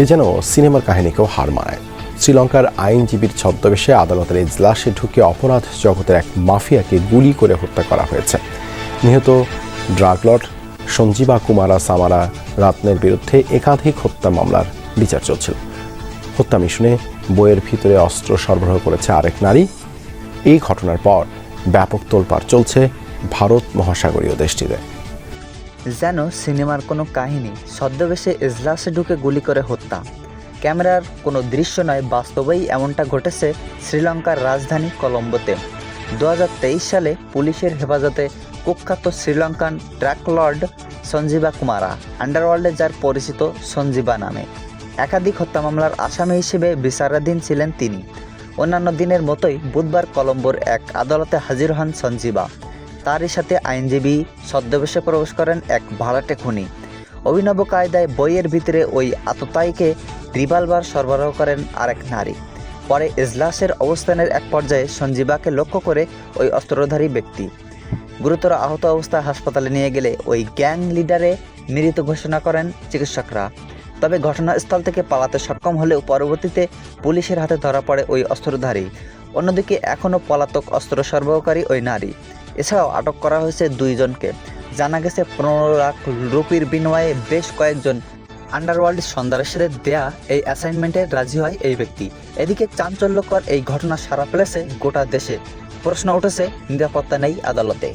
এ যেন সিনেমার কাহিনীকেও হার মানায়। শ্রীলঙ্কার আইনজীবীর ছদ্মবেশে আদালতের এজলাসে ঢুকে অপরাধ জগতের এক মাফিয়াকে গুলি করে হত্যা করা হয়েছে। নিহত ড্রাগলট সঞ্জীবা কুমারা সামারা রাত্নের বিরুদ্ধে একাধিক হত্যা মামলার বিচার চলছিল। হত্যা মিশনে বইয়ের ভিতরে অস্ত্র সরবরাহ করেছে আরেক নারী। এই ঘটনার পর ব্যাপক তোলপাড় চলছে ভারত মহাসাগরীয় দেশটিতে। যেন সিনেমার কোনো কাহিনী ছদ্মবেশে এজলাসে ঢুকে গুলি করে হত্যা। ক্যামেরার কোনো দৃশ্য নয়, বাস্তবেই এমনটা ঘটেছে শ্রীলঙ্কার রাজধানী কলম্বোতে। দু হাজার তেইশ সালে পুলিশের হেফাজতে কুখ্যাত শ্রীলঙ্কান ট্র্যাক লর্ড সঞ্জীবা কুমারা, আন্ডারওয়ার্ল্ডে যার পরিচিত সঞ্জীবা নামে। একাধিক হত্যা মামলার আসামি হিসেবে বিচারাধীন ছিলেন তিনি। অন্যান্য দিনের মতোই বুধবার কলম্বোর এক আদালতে হাজির হন সঞ্জীবা। তারই সাথে আইনজীবী ছদ্মবেশে প্রবেশ করেন এক ভাড়াটে খুনি। অভিনব কায়দায় বইয়ের ভিতরে ওই আততায়ীকে রিভলভার সরবরাহ করেন আরেক নারী। পরে এজলাসের অবস্থানের এক পর্যায়ে সঞ্জীবাকে লক্ষ্য করে ওই অস্ত্রধারী ব্যক্তি। গুরুতর আহত অবস্থায় হাসপাতালে নিয়ে গেলে ওই গ্যাং লিডারে মৃত ঘোষণা করেন চিকিৎসকরা। তবে ঘটনাস্থল থেকে পালাতে সক্ষম হলেও পরবর্তীতে পুলিশের হাতে ধরা পড়ে ওই অস্ত্রধারী। অন্যদিকে এখনও পলাতক অস্ত্র সরবরাহকারী ওই নারী। এছাড়াও আটক করা হয়েছে দুইজনকে। জানা গেছে পনেরো লাখ রুপির বিনিময়ে বেশ কয়েকজন আন্ডারওয়ার্ল্ড সন্ত্রাসীদের দেয়া এই অ্যাসাইনমেন্টে রাজি হয় এই ব্যক্তি। এদিকে চাঞ্চল্যকর এই ঘটনা সারা ফেলেছে গোটা দেশে। প্রশ্ন উঠেছে, নিরাপত্তা নেই আদালতে।